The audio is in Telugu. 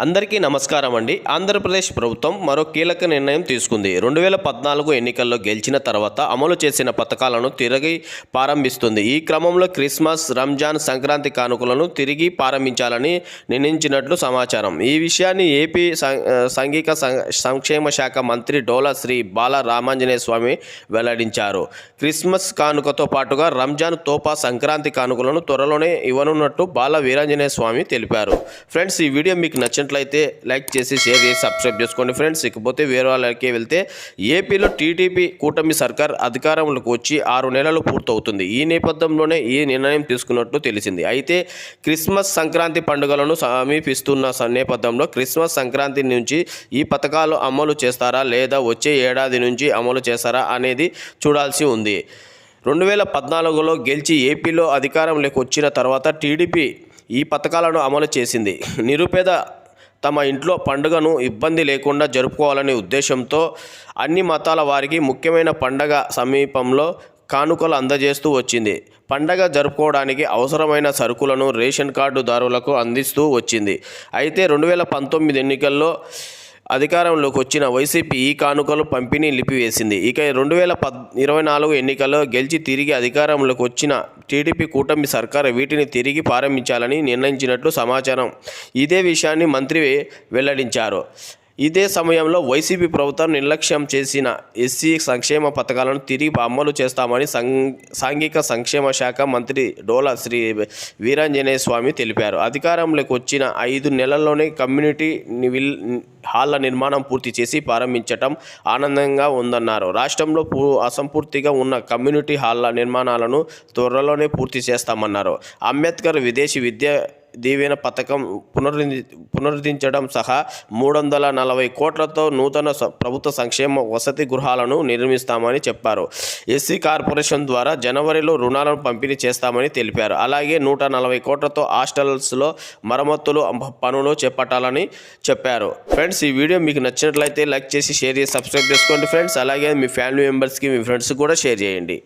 అందరికీ నమస్కారం అండి. ఆంధ్రప్రదేశ్ ప్రభుత్వం మరో కీలక నిర్ణయం తీసుకుంది. రెండు వేల పద్నాలుగు ఎన్నికల్లో గెలిచిన తర్వాత అమలు చేసిన పథకాలను తిరిగి ప్రారంభిస్తుంది. ఈ క్రమంలో క్రిస్మస్ రంజాన్ సంక్రాంతి కానుకలను తిరిగి ప్రారంభించాలని నిర్ణయించినట్లు సమాచారం. ఈ విషయాన్ని ఏపీ సాంఘిక సం- సంక్షేమ శాఖ మంత్రి డోలా శ్రీ బాల రామాంజనేయ స్వామి వెల్లడించారు. క్రిస్మస్ కానుకతో పాటుగా రంజాన్ తోపా సంక్రాంతి కానుకలను త్వరలోనే ఇవ్వనున్నట్టు బాల వీరాంజనేయ స్వామి తెలిపారు. ఫ్రెండ్స్ ఈ వీడియో మీకు నచ్చినట్లయితే లైక్ చేసి షేర్ చేసి సబ్స్క్రైబ్ చేసుకోండి ఫ్రెండ్స్. ఇకపోతే వేరే వాళ్ళకి వెళ్తే ఏపీలో టీడీపీ కూటమి సర్కార్ అధికారంలోకి వచ్చి ఆరు నెలలు పూర్తవుతుంది. ఈ నేపథ్యంలోనే ఈ నిర్ణయం తీసుకున్నట్లు తెలిసింది. అయితే క్రిస్మస్ సంక్రాంతి పండుగలను సమీపిస్తున్న నేపథ్యంలో క్రిస్మస్ సంక్రాంతి నుంచి ఈ పథకాలు అమలు చేస్తారా లేదా వచ్చే ఏడాది నుంచి అమలు చేస్తారా అనేది చూడాల్సి ఉంది. రెండు వేల పద్నాలుగులో గెలిచి ఏపీలో అధికారంలోకి వచ్చిన తర్వాత టీడీపీ ఈ పథకాలను అమలు చేసింది. నిరుపేద తమ ఇంట్లో పండుగను ఇబ్బంది లేకుండా జరుపుకోవాలనే ఉద్దేశంతో అన్ని మతాల వారికి ముఖ్యమైన పండగ సమీపంలో కానుకలు అందజేస్తూ వచ్చింది. పండగ జరుపుకోవడానికి అవసరమైన సరుకులను రేషన్ కార్డుదారులకు అందిస్తూ వచ్చింది. అయితే రెండు వేల పంతొమ్మిది ఎన్నికల్లో అధికారంలోకి వచ్చిన వైసీపీ ఈ కానుకలు పంపిణీ నిలిపివేసింది. ఇక రెండు వేల పద్ ఇరవై నాలుగు ఎన్నికల్లో గెలిచి తిరిగి అధికారంలోకి వచ్చిన టీడీపీ కూటమి సర్కార్ వీటిని తిరిగి ప్రారంభించాలని నిర్ణయించినట్లు సమాచారం. ఇదే విషయాన్ని మంత్రి వెల్లడించారు. ఇదే సమయంలో వైసీపీ ప్రభుత్వం నిర్లక్ష్యం చేసిన ఎస్సీ సంక్షేమ పథకాలను తిరిగి అమలు చేస్తామని సం సాంఘిక సంక్షేమ శాఖ మంత్రి డోలా శ్రీ వీరాంజనేయ స్వామి తెలిపారు. అధికారంలోకి వచ్చిన ఐదు నెలల్లోనే కమ్యూనిటీ నివిల్ హాళ్ళ నిర్మాణం పూర్తి చేసి ప్రారంభించటం ఆనందంగా ఉందన్నారు. రాష్ట్రంలో పూ అసంపూర్తిగా ఉన్న కమ్యూనిటీ హాళ్ళ నిర్మాణాలను త్వరలోనే పూర్తి చేస్తామన్నారు. అంబేద్కర్ విదేశీ విద్య దీవెన పథకం పునరుద్ధి పునరుద్ధరించడం సహా మూడు వందల నలభై కోట్లతో నూతన ప్రభుత్వ సంక్షేమ వసతి గృహాలను నిర్మిస్తామని చెప్పారు. ఎస్సీ కార్పొరేషన్ ద్వారా జనవరిలో రుణాలను పంపిణీ చేస్తామని తెలిపారు. అలాగే నూట నలభై కోట్లతో హాస్టల్స్లో మరమ్మతులు పనులు చేపట్టాలని చెప్పారు. ఫ్రెండ్స్ ఈ వీడియో మీకు నచ్చినట్లయితే లైక్ చేసి షేర్ చేసి సబ్స్క్రైబ్ చేసుకోండి ఫ్రెండ్స్. అలాగే మీ ఫ్యామిలీ మెంబర్స్కి మీ ఫ్రెండ్స్కి కూడా షేర్ చేయండి.